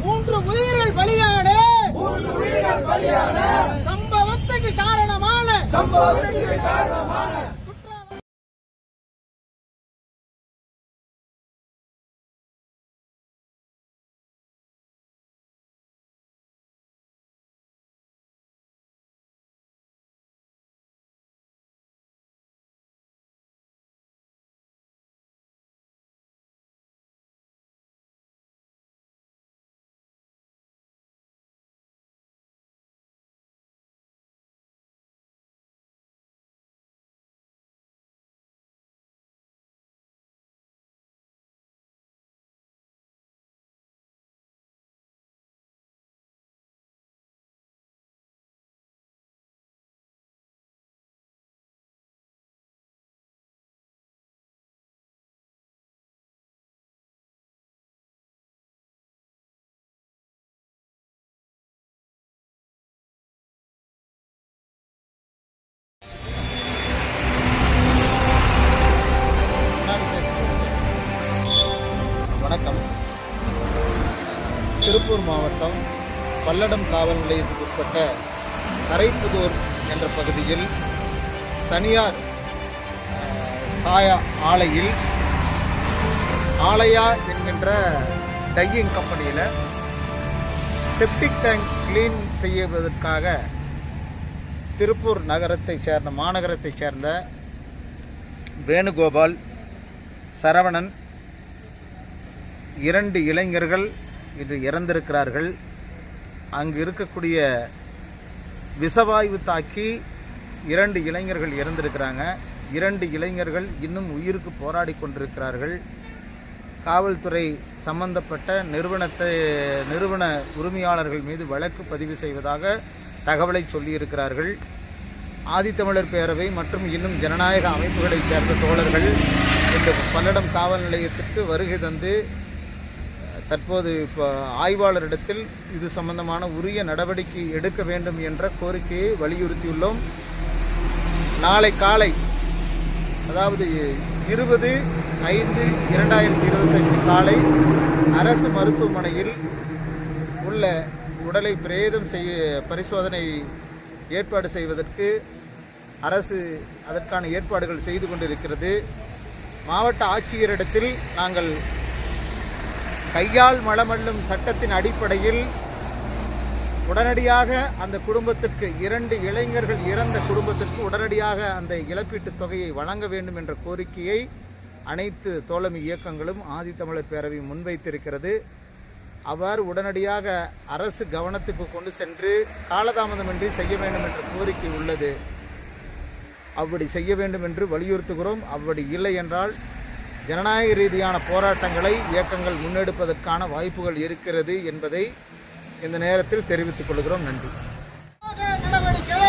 மூன்று உயிர்கள் பலியான மூன்று உயிர்கள் பலியான சம்பவத்துக்கு காரணமான சம்பவத்துக்கு காரணமான திருப்பூர் மாவட்டம் பல்லடம் காவல் நிலையத்துக்கு உட்பட்ட கரைப்புதூர் என்ற பகுதியில் தனியார் சாயா ஆலையில் ஆலையா என்கின்ற டையிங் கம்பெனியில் செப்டிக் டேங்க் க்ளீன் செய்வதற்காக திருப்பூர் நகரத்தைச் சேர்ந்த மாநகரத்தைச் சேர்ந்த வேணுகோபால் சரவணன் இரண்டு இளைஞர்கள் இது இறந்திருக்கிறார்கள். அங்கு இருக்கக்கூடிய விஷவாயு தாக்கி இரண்டு இளைஞர்கள் இறந்திருக்கிறாங்க. இரண்டு இளைஞர்கள் இன்னும் உயிருக்கு போராடி கொண்டிருக்கிறார்கள். காவல்துறை சம்பந்தப்பட்ட நிறுவனத்தை நிறுவன உரிமையாளர்கள் மீது வழக்கு பதிவு செய்வதாக தகவலை சொல்லியிருக்கிறார்கள். ஆதித்தமிழர் பேரவை மற்றும் இன்னும் ஜனநாயக அமைப்புகளைச் சேர்ந்த தோழர்கள் இந்த பல்லடம் காவல் நிலையத்திற்கு வருகை தந்து தற்போது இப்போ ஆய்வாளரிடத்தில் இது சம்பந்தமான உரிய நடவடிக்கை எடுக்க வேண்டும் என்ற கோரிக்கையை வலியுறுத்தியுள்ளோம். நாளை காலை அதாவது இருபது ஐந்து இரண்டாயிரத்தி இருபத்தஞ்சு காலை அரசு மருத்துவமனையில் உள்ள உடலை பிரேதம் செய்ய பரிசோதனை ஏற்பாடு செய்வதற்கு அரசு அதற்கான ஏற்பாடுகள் செய்து கொண்டிருக்கிறது. மாவட்ட ஆட்சியரிடத்தில் நாங்கள் கையால் மலமல்லும் சட்டத்தின் அடிப்படையில் உடனடியாக அந்த குடும்பத்திற்கு இரண்டு இளைஞர்கள் இறந்த குடும்பத்திற்கு உடனடியாக அந்த இழப்பீட்டுத் தொகையை வழங்க வேண்டும் என்ற கோரிக்கையை அனைத்து தோழமை இயக்கங்களும் ஆதித்தமிழர் பேரவை முன்வைத்திருக்கிறது. அவர் உடனடியாக அரசு கவனத்துக்கு கொண்டு சென்று காலதாமதமின்றி செய்ய வேண்டும் என்ற கோரிக்கை உள்ளது. அப்படி செய்ய வேண்டும் என்று வலியுறுத்துகிறோம். அப்படி இல்லை என்றால் ஜனநாயக ரீதியான போராட்டங்களை இயக்கங்கள் முன்னெடுப்பதற்கான வாய்ப்புகள் இருக்கிறது என்பதை இந்த நேரத்தில் தெரிவித்துக் கொள்கிறோம். நன்றி. நடவடிக்கை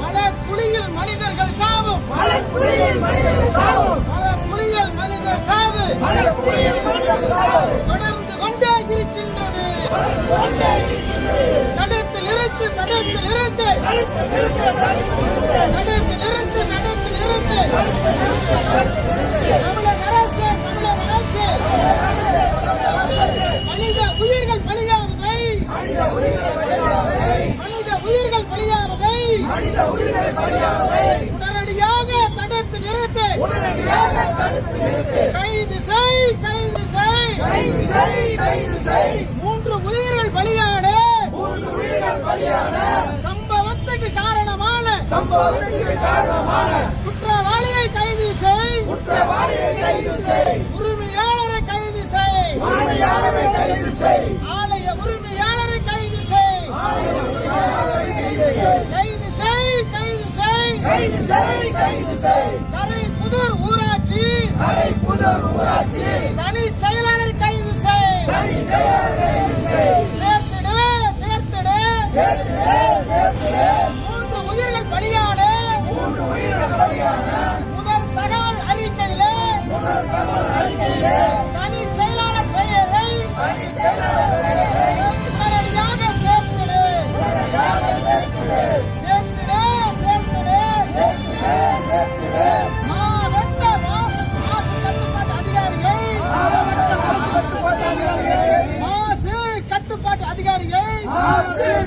மலர் குழியில் மனிதர்கள் சாவும். மலர் குழியில் மனிதர்கள் சாவும் மலர் குழியில் மனிதர் சாவு மலர் குழியில் மனிதர்கள் சாவும் தொடர்ந்து கொண்டே இருக்கின்றது தடுத்து நிறுத்து தடுத்து நிறுத்து தடுத்து நிறுத்த தடுத்து நிறுத்த தடுத்து நிறுத்து தடுத்து நிறுத்து தமிழக அரசு தமிழக அரசு மனித உயிர்கள் பலியாவதை மனித உயிர்களை பலியாவதை மனித உயிர்கள் பலியாவதை மனித உயிர்களை பலியாவதை உடனடியாக தடுத்து நிறுத்து உடனடியாக தடுத்து நிறுத்து கைது செய் கைது செய் கைது செய் கைது செய் மூன்று உயிர்கள் பலியான மூன்று உயிர்கள் பலியான சம்பவத்துக்கு சம்பவத்துக்கு காரணமான குற்றவாளியை கைது செய். குற்றவாளியை கைது செய். உரிமையாளரை கைது செய். ஆணையாளரை கைது செய். ஆலய உரிமையாளரை